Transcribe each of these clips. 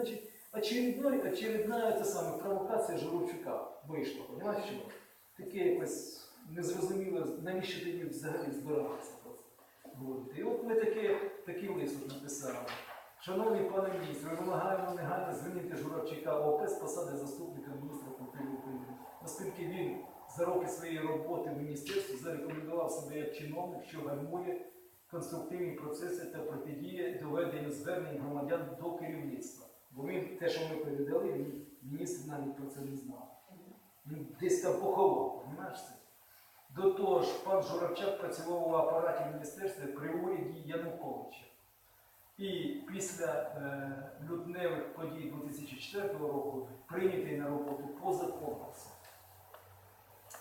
значить, очередной, очередна це саме провокація Журавчука вийшла. Понимаєш чому? Таке якось незрозуміло, навіщо тоді взагалі збиратися говорити. І от ми таке, такий лист написали. Шановний пане міністр, ми вимагаємо негайно звільнити Журавчука ОП посади заступника міністра культури України, оскільки він за роки своєї роботи в міністерстві зарекомендував себе як чиновник, що гальмує конструктивні процеси та протидіє доведенню звернень громадян до керівництва. Бо він те, що ми передали, він міністр навіть про це не знав. Він десь там поховав, розумієш це? До того ж, пан Журавчак працював у апараті міністерства при уряді Януковича. І після е, лютневих подій 2004 року прийнятий на роботу поза конкурсом.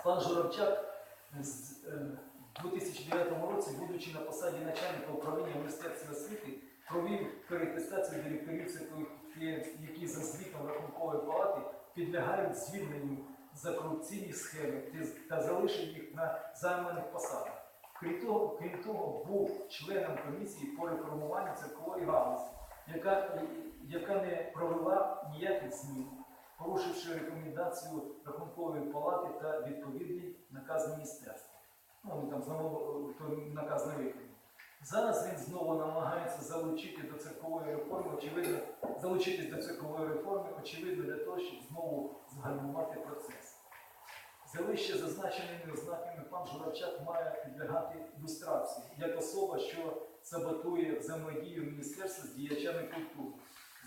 Пан Журавчак з, е, в 2009 році, будучи на посаді начальника управління Міністерства освіти, провів перетестацію директорів підприємств, які за звітом рахункової палати підлягають звільненню за корупційні схеми та- залишив їх на займаних посадах. Крім того, крім того, був членом комісії по реформуванню церкової галузі, яка, яка не провела ніяких змін, порушивши рекомендацію рахункової палати та відповідний наказ міністерства. Ну, вони там знову е, наказ не виконав. Зараз він знову намагається залучити до церкової реформи, очевидно, залучитись до церкової реформи, очевидно, для того, щоб знову згальмувати процес. За вище зазначеними ознаками пан Журавчак має підлягати люстрації як особа, що саботує взаємодію міністерства з діячами культури.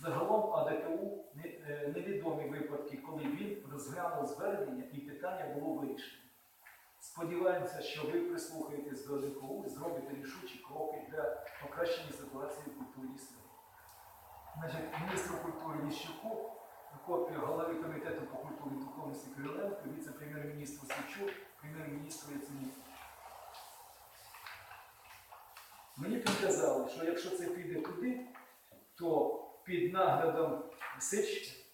Загалом АДКУ е, невідомі випадки, коли він розглянув звернення і питання було вирішено. Сподіваємося, що ви прислухаєтесь до АДКУ і зробите рішучі кроки для покращення ситуації в культурі світу. Значить, міністру культури Ніщуку копію голови комітету по культурі і духовності Кириленко, віце-прем'єр-міністру Свічу, прем'єр-міністру Яценюку. Мені підказали, що якщо це піде туди, то під наглядом Сич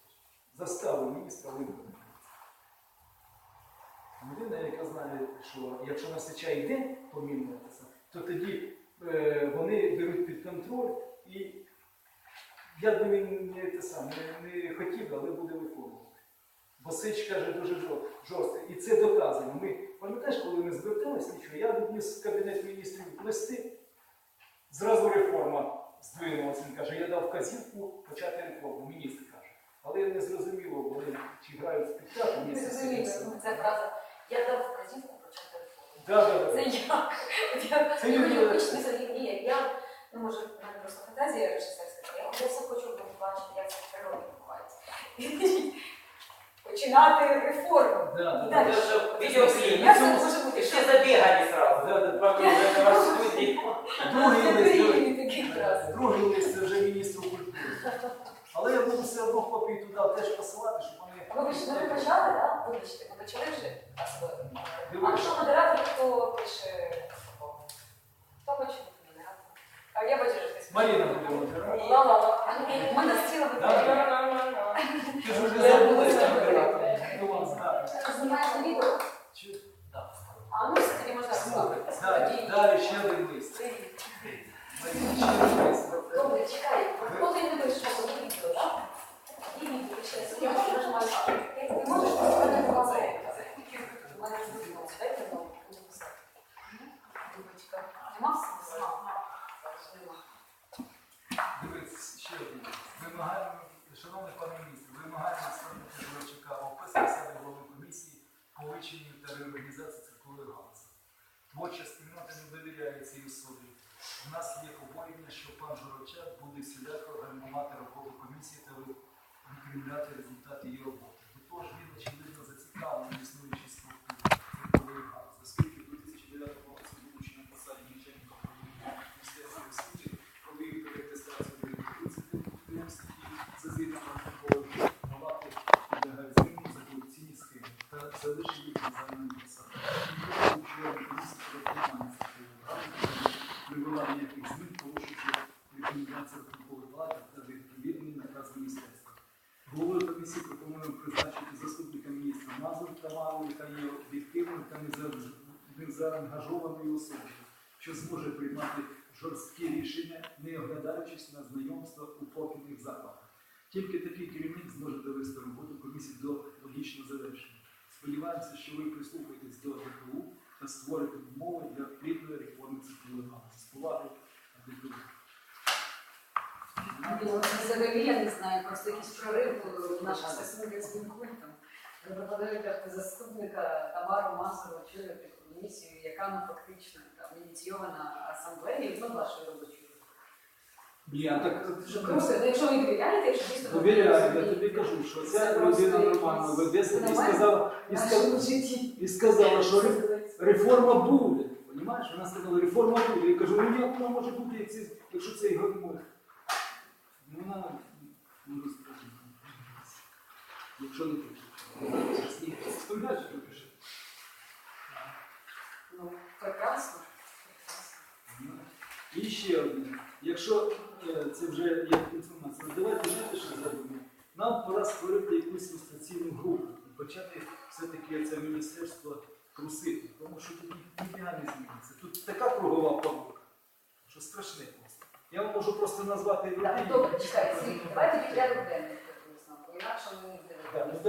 заставив міністра виконати. Людина, яка знає, що якщо на Сича йде помінюватися, то тоді е, вони беруть під контроль і би він не, те саме, не, хотів, але буде виконувати. Бо Сич каже дуже жор- жорстко. І це доказано. Ми, пам'ятаєш, коли ми зверталися, нічого, я відніс в кабінет міністрів листи, зразу реформа здвинулася. Він каже, я дав вказівку почати реформу, міністр каже. Але не зрозуміло, вони чи грають в спектакль, зрозуміло, фраза. Я дав вказівку. Да, да, да. Це я. Я Це я хочу ні, я, ну може, в мене просто фантазія режисерська, я, я все хочу побачити, як це в природі відбувається. Починати реформу. Видеоклип. Як це може бути? Вокруг этого студии. Другий лист, це вже міністру культури. Але я буду все одно копії туди теж посилати, щоб вони. Ви ви ж ви почали, так? Вибачте, ви почали вже? А що? А що модератор, хто пише протокол? Хто хоче бути модератором? А я бачу, що ти Маріна буде модерувати. Ла-ла-ла. Ми на стіла. Ти ж вже Я забулася буду модератор. знати. Ну, знаю. Знімаєш на відео? А ну все тоді можна слухати. далі ще один лист. Ще один лист. Добре, чекай. Хто ти не вийшов? Це відео, так? І відео, ще раз. Я можу нажимати. Ти можеш поставити на базу? У мене ж відео. Дайте мені написати. Дубочка. Нема все? Нема. Дивись, ще один лист. Вимагаємо, шановний пане міністр, вимагаємо відставити Журачука ОП з посади голови комісії по вивченню та реорганізації церкової галузі. Творча спільнота не довіряє цій особі. У нас є обурення, що пан Журавчак буде всіляко гальмувати роботу комісії та викривляти результати її роботи. До того він очевидно зацікавлений в існуючій структурі церкової галузі, оскільки в 2009 році, будучи на посаді начальника освіти, провів директорів церковних підприємств, за звітом палати підлягають зміну за корупційні схеми та залишив їх на займаних посадах. Галузі, привела ніяких змін, порушивши рекомендації рахункової палати та відповідний наказ міністерства. Головою комісії пропонуємо призначити заступника міністра Мазур яка є об'єктивною незаангажованою особою, що зможе приймати жорсткі рішення, не оглядаючись на знайомство у профільних закладах. Тільки такий керівник зможе довести роботу комісії до логічного завершення. Сподіваємося, що ви прислухаєтесь до ДПУ та умови для плідної реформи цифрової галузі. Взагалі я не знаю, просто якийсь прорив в наших стосунках з Мінкультом. Ви пропонуєте заступника Тамару Мазуру очолювати комісію, яка ну, фактично там, ініційована асамблеєю, ну, вашою робочою. Ні, так ти ж просто, ну, якщо ви довіряєте, якщо дійсно Довіряю, я тобі кажу, що ця людина нормально себе і сказала, і сказала, і сказала, що реформа буде. Понімаєш? Вона сказала, реформа буде. Я кажу, ну як вона може бути, як це- якщо це гормон? Ну, вона може сказати. Якщо не хоче. Вспоминаєш, що пише? Ну, прекрасно. І ще одне. Якщо це вже як інформація, давайте знаєте, що зробимо? Нам пора створити якусь ілюстраційну групу і почати все-таки це міністерство трусити, тому що тут ніфіга не зміниться. Тут така кругова помилка, що страшне просто. Я вам можу просто назвати Так, добре, чекайте, давайте від ряду денних, інакше ми не ну,